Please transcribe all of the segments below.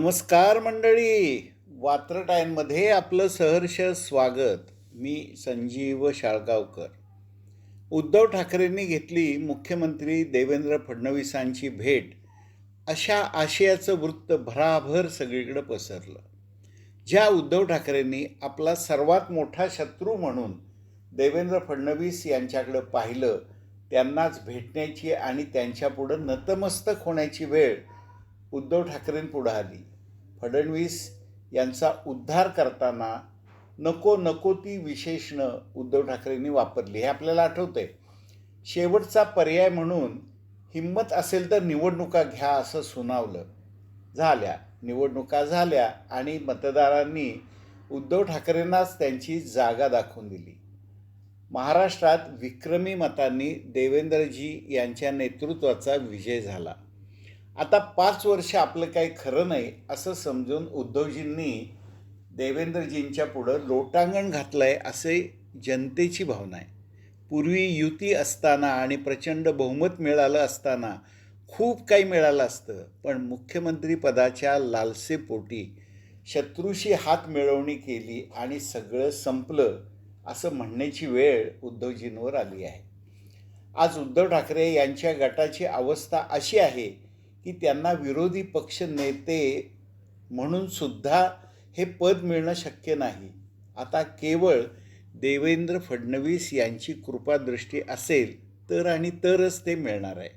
नमस्कार मंडळी. वात्रटायनमध्ये आपलं सहर्ष स्वागत. मी संजीव शाळगावकर. उद्धव ठाकरेंनी घेतली मुख्यमंत्री देवेंद्र फडणवीसांची भेट. अशा आशयाचं वृत्त भराभर सगळीकडे पसरलं. ज्या उद्धव ठाकरेंनी आपला सर्वात मोठा शत्रू म्हणून देवेंद्र फडणवीस यांच्याकडं पाहिलं त्यांनाच भेटण्याची आणि त्यांच्यापुढं नतमस्तक होण्याची वेळ उद्धव ठाकरेंपुढं आली. फडणवीस यांचा उद्धार करताना नको नको ती विशेषणं उद्धव ठाकरेंनी वापरली. हे आपल्याला आठवतंय. शेवटचा पर्याय म्हणून हिंमत असेल तर निवडणुका घ्या असं सुनावलं. झाल्या. निवडणुका झाल्या आणि मतदारांनी उद्धव ठाकरेंनाच त्यांची जागा दाखवून दिली. महाराष्ट्रात विक्रमी मतांनी देवेंद्रजी यांच्या नेतृत्वाचा विजय झाला. आता पाच वर्ष आपलं काही खरं नाही असं समजून उद्धवजींनी देवेंद्रजींच्या पुढं लोटांगण घातलं आहे असे जनतेची भावना आहे. पूर्वी युती असताना आणि प्रचंड बहुमत मिळालं असताना खूप काही मिळालं असतं पण मुख्यमंत्रीपदाच्या लालसेपोटी शत्रूशी हात मिळवणी केली आणि सगळं संपलं असं म्हणण्याची वेळ उद्धवजींवर आली आहे. आज उद्धव ठाकरे यांच्या गटाची अवस्था अशी आहे की त्यांना विरोधी पक्ष नेते म्हणून सुद्धा हे पद मिळणं शक्य नाही. आता केवळ देवेंद्र फडणवीस यांची कृपादृष्टी असेल तर आणि तरच ते मिळणार आहे.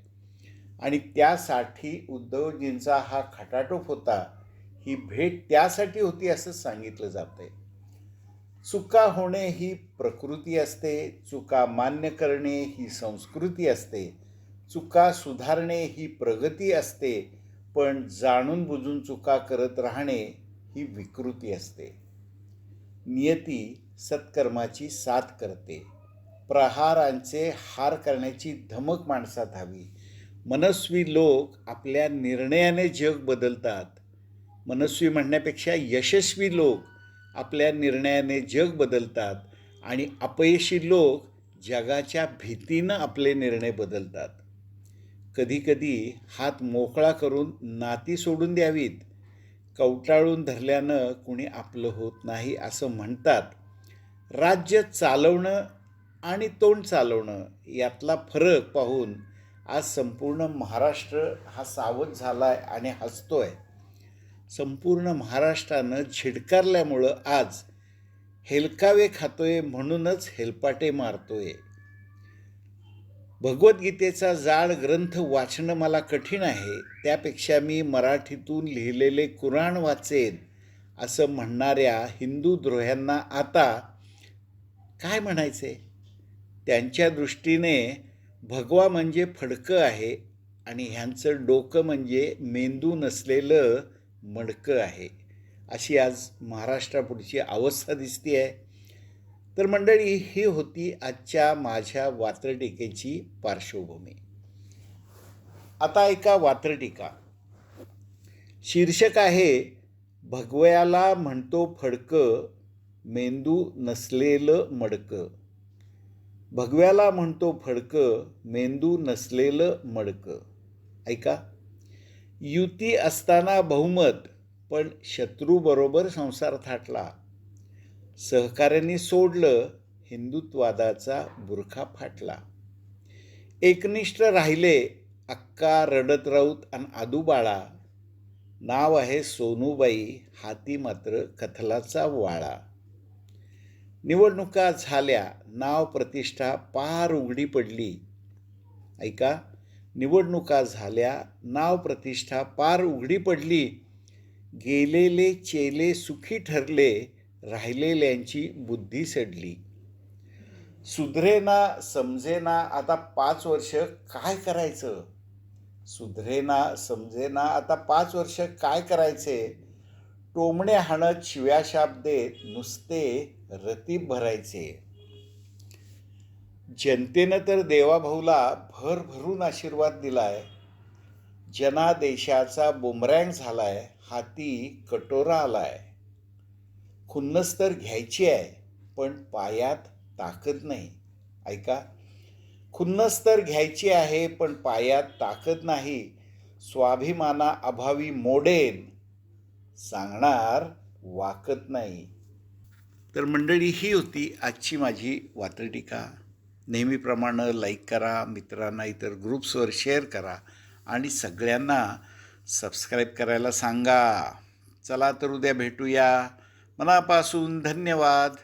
आणि त्यासाठी उद्धवजींचा हा खटाटोप होता ही भेट त्यासाठी होती असं सांगितलं जातं आहे चुका होणे ही प्रकृती असते चुका मान्य करणे ही संस्कृती असते. चुका सुधारणे ही प्रगती असते पण जाणून बुजून चुका करत राहणे ही विकृती असते. नियती सत्कर्माची साथ करते. प्रहारांचे हार करण्याची धमक माणसात हवी. मनस्वी लोक आपल्या निर्णयाने जग बदलतात. मनस्वी म्हणण्यापेक्षा यशस्वी लोक आपल्या निर्णयाने जग बदलतात आणि अपयशी लोक जगाच्या भीतीनं आपले निर्णय बदलतात. कधीकधी हात मोकळा करून नाती सोडून द्यावीत. कवटाळून धरल्यानं कुणी आपलं होत नाही असं म्हणतात. राज्य चालवणं आणि तोंड चालवणं यातला फरक पाहून आज संपूर्ण महाराष्ट्र हा सावध झाला आहे आणि हसतो आहे संपूर्ण महाराष्ट्रानं झिडकारल्यामुळं आज हेलकावे खातोय म्हणूनच हेलपाटे मारतोय. भगवद्गीतेचा जाड ग्रंथ वाचणं मला कठीण आहे. त्यापेक्षा मी मराठीतून लिहिलेले कुराण वाचेन असं म्हणणाऱ्या हिंदू द्रोह्यांना आता काय म्हणायचे? त्यांच्या दृष्टीने भगवा म्हणजे फडकं आहे आणि ह्यांचं डोकं म्हणजे मेंदू नसलेलं मडकं आहे. अशी आज महाराष्ट्रापुढची अवस्था दिसती आहे तर मंडळी ही होती आजच्या माझ्या वात्रटिकेची पार्श्वभूमी. आता ऐका वात्रटिका. शीर्षक आहे भगव्याला म्हणतो फडकं मेंदू नसलेलं मडकं. भगव्याला म्हणतो फडकं मेंदू नसलेलं मडकं. ऐका. युती असताना बहुमत पण शत्रूबरोबर संसार थाटला. सहकार्यांनी सोडलं हिंदुत्वादाचा बुरखा फाटला. एकनिष्ठ राहिले अक्का रडत राऊत आणि आदूबाळा. नाव आहे सोनूबाई हाती मात्र कथलाचा वाळा. निवडणुका झाल्या नाव प्रतिष्ठा पार उघडी पडली. ऐका निवडणुका झाल्या नाव प्रतिष्ठा पार उघडी पडली. गेलेले चेले सुखी ठरले राहिलेल्यांची बुद्धी सडली. सुधरेना समजेना आता पाच वर्ष काय करायचं? सुधरेना समजेना आता पाच वर्ष काय करायचे? टोमणे हाणत शिव्या शाप देत नुसते रतीब भरायचे. जनतेनं तर देवाभाऊला भर भरून आशीर्वाद दिलाय. जनादेशाचा बुमरँग झालाय हाती कटोरा आलाय. खुन्नस तर घ्यायची आहे पण पायात ताकद नाही. ऐका खुन्नस तर घ्यायची आहे पण पायात ताकद नाही. स्वाभिमाना अभावी मोडेन सांगणार वाकत नाही. तर मंडळी ही होती आजची माझी वात्रटिका. नेहमीप्रमाणे लाईक करा मित्रांना इतर ग्रुप्सवर शेअर करा आणि सगळ्यांना सबस्क्राईब करायला सांगा. चला तर उद्या भेटूया. मनापासून धन्यवाद.